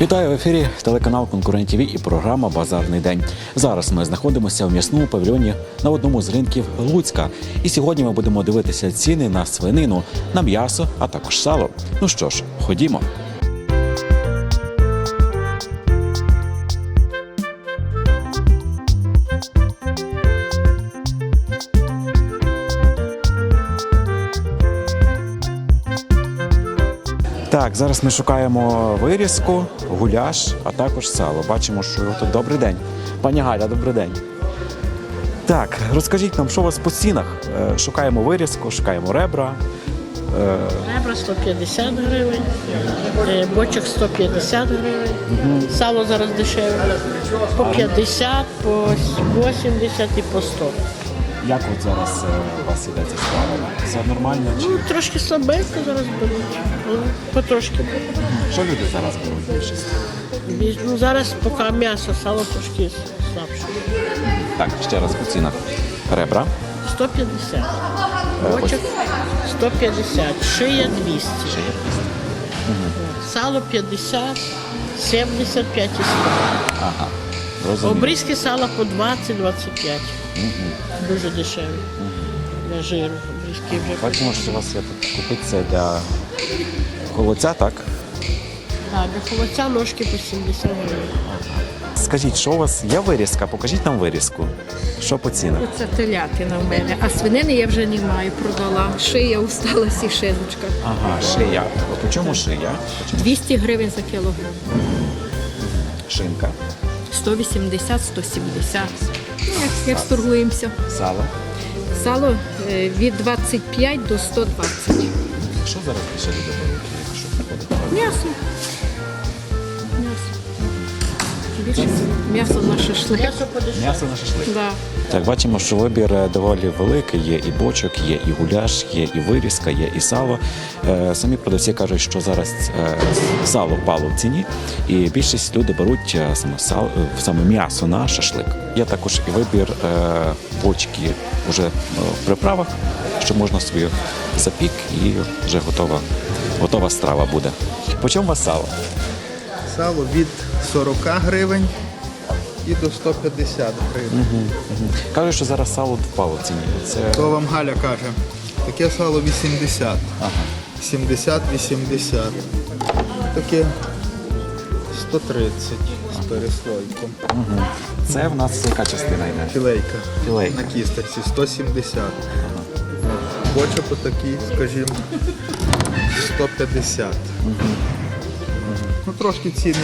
Вітаю в ефірі телеканал Конкурент ТВ і програма Базарний день. Зараз ми знаходимося в м'ясному павільйоні на одному з ринків Луцька. І сьогодні ми будемо дивитися ціни на свинину, на м'ясо, а також сало. Ну що ж, ходімо. Так, зараз ми шукаємо вирізку, гуляш, а також сало. Бачимо, що його тут добрий день. Пані Галя, добрий день. Так, розкажіть нам, що у вас по цінах? Е, Шукаємо вирізку, шукаємо ребра. Е, Ребра 150 гривень, е, бочок 150 гривень, сало зараз дешеве. По 50, по 80 і по 100. Як от зараз е, у вас іде ця справа? Все нормально? Чи Ну, трошки слабенько зараз беруть. Ну, потрошки. що люди зараз беруть більшість? Більш- Ну, зараз поки м'ясо, сало трошки слабше. Так, ще раз по цінах. Ребра 150. Бочок 150, шия 200. Сало 50, 75 і 100. Ага. Розумію. Обрізки сала по 20-25. Дуже дешеві. Для жиру. Обрізки вже. Бачимо, що у вас є тут купити це для холодця, так? Так, для холодця ножки по 70 гривень. Скажіть, що у вас є вирізка? Покажіть нам вирізку. Що по цінах? Це телятина в мене, а свинини я вже не маю, продала. Шия усталась і шиночка. Ага, шия. От у чому шия? 200 гривень за кілограм. Шинка, 180, 170. Ну, як, як торгуємося. сало. Сало е, від 25 до 120. Що зараз більше люди беруть, якщо приходить? М'ясо. Більше м'ясо на шашлик. М'ясо на шашлик. Да. Так, бачимо, що вибір е, доволі великий. Є і бочок, є і гуляш, є і вирізка, є і сало. Е, Самі продавці кажуть, що зараз е, сало впало в ціні, і більшість люди беруть саме сало, саме м'ясо на шашлик. Є також і вибір е, бочки вже в приправах, що можна собі запік і вже готова, готова страва буде. По чому у вас сало? Сало від 40 гривень і до 150 гривень. Кажуть, що зараз сало впало в ціні. Це То вам Галя каже, таке сало 80, ага. 70-80. Таке 130 з переслойком. це в нас яка частина йде? Філейка, Філейка. на кісточці 170. Бочок отакий, скажімо, 150. Ну трошки ціни,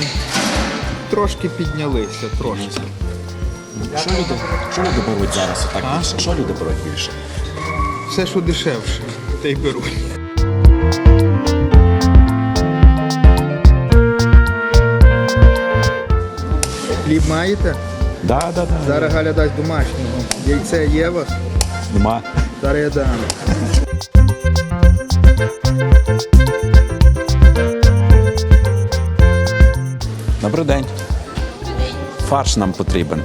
трошки піднялися, трошки. Що люди, що люди беруть зараз отак більше? Що люди беруть більше? Все, що дешевше, те й беруть. Хліб маєте? Да, да, да. Зараз Галя дасть домашнього. Яйце є у вас? Нема. Зараз я дам. Добрий день. Фарш нам потрібен.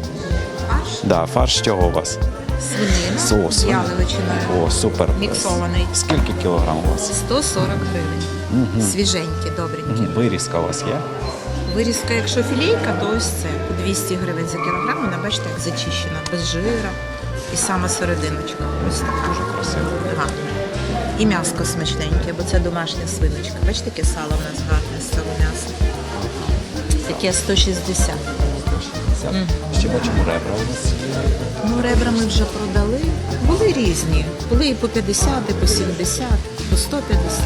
Фарш? Да, фарш чого у вас? Свинина. Яловичиною. О, супер. Міксований. Скільки кілограм у вас? 140 гривень. Свіженькі, добренькі. Вирізка у вас є? Вирізка, якщо філейка, то ось це 200 гривень за кілограм. Вона бачите, як зачищена, без жира. І сама серединочка. Ось так дуже красиво. Гарно. І м'яско смачненьке, бо це домашня свиночка. Бачите, яке сало в нас гарне з цього м'яса. Таке 160. Ще бачимо ребра у вас. Ну, ребра ми вже продали. Були різні. Були і по 50, і по 70, по 150.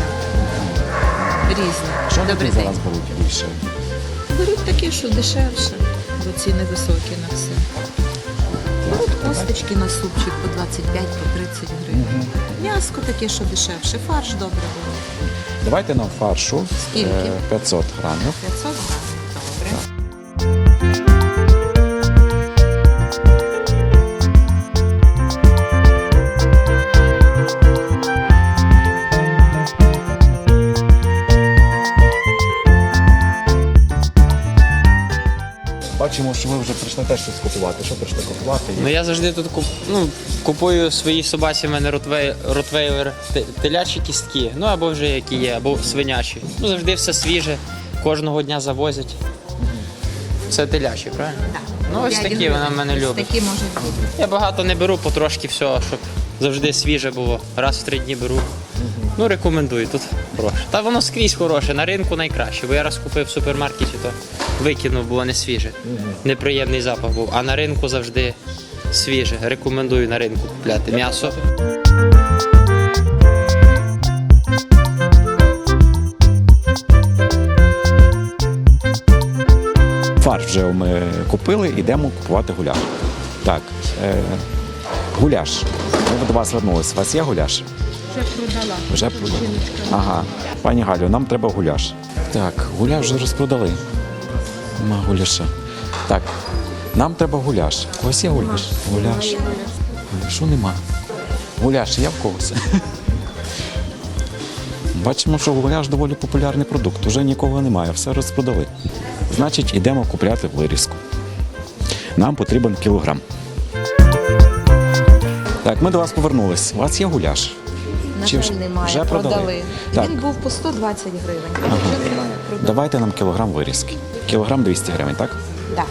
Різні. Що Добрий день. зараз беруть більше? Беруть такі, що дешевше, бо ціни високі на все. Беруть косточки на супчик по 25, по 30 гривень. М'яско таке, що дешевше. Фарш добре було. Давайте нам фаршу. Скільки? е, 500 грамів. 500 гривень. Що прийшли теж щось купувати. Що прийшли купувати? Ну я завжди тут куп... ну, купую своїй собаці, в мене ротвей... ротвейлер телячі кістки, ну або вже які є, або свинячі. Ну завжди все свіже, кожного дня завозять. Це телячі, правильно? Так. Ну, ось такі вона в мене любить. Такі можуть бути. Я багато не беру, потрошки всього, щоб завжди свіже було. Раз в три дні беру. Ну, рекомендую, тут хороше. Та воно скрізь хороше, на ринку найкраще. Бо я раз купив в супермаркеті, то викинув, було не свіже. Неприємний запах був. А на ринку завжди свіже. Рекомендую на ринку купляти м'ясо. Фарш вже ми купили, йдемо купувати гуляш. Так, е, гуляш. Ми до вас звернулися. У вас є гуляш? Вже продала. Вже продали. Ага. Пані Галю, нам треба гуляш. Так, гуляш вже розпродали. Нема гуляша. Так, нам треба гуляш. У когось є гуляш? Гуляш. Гуляшу нема. Гуляш є в когось. Бачимо, що гуляш доволі популярний продукт. Уже нікого немає, все розпродали. Значить, йдемо купляти вирізку. Нам потрібен кілограм. Так, ми до вас повернулись. У вас є гуляш? На Чи жаль, вже- немає. вже продали? продали. Так. Він був по 120 гривень. Продали. Давайте нам кілограм вирізки. Кілограм 200 гривень, так? Да.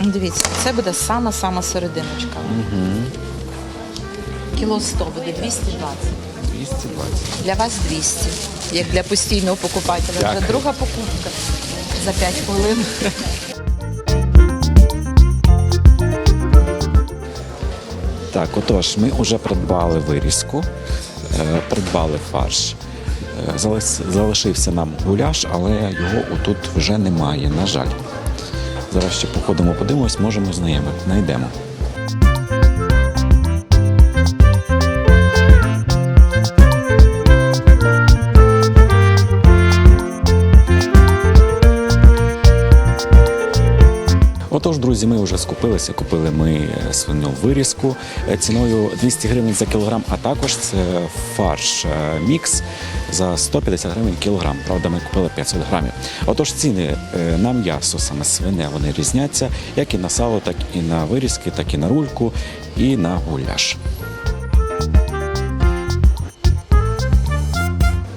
Дивіться, це буде сама-сама серединочка. Кіло 100 буде 220. 220. Для вас 200, як для постійного покупателя. Вже друга покупка за 5 хвилин. Так, отож, ми вже придбали вирізку, придбали фарш. Е, Залишився нам гуляш, але його отут вже немає, на жаль. Зараз ще походимо, подивимось, можемо знайдемо. Отож, ми вже скупилися. Купили ми е, свину вирізку е, ціною 200 гривень за кілограм, а також це фарш е, мікс за 150 гривень кілограм. Правда, ми купили 500 грамів. Отож, ціни на м'ясо, саме свине, вони різняться, як і на сало, так і на вирізки, так і на рульку, і на гуляш.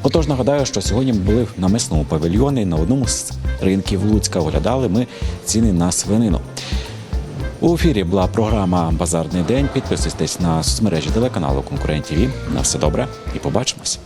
Отож, нагадаю, що сьогодні ми були на мисному павільйоні на одному з ринків Луцька. Оглядали ми ціни на свинину. У ефірі була програма Базарний день. Підписуйтесь на соцмережі телеканалу Конкурент ТВ. На все добре і побачимось.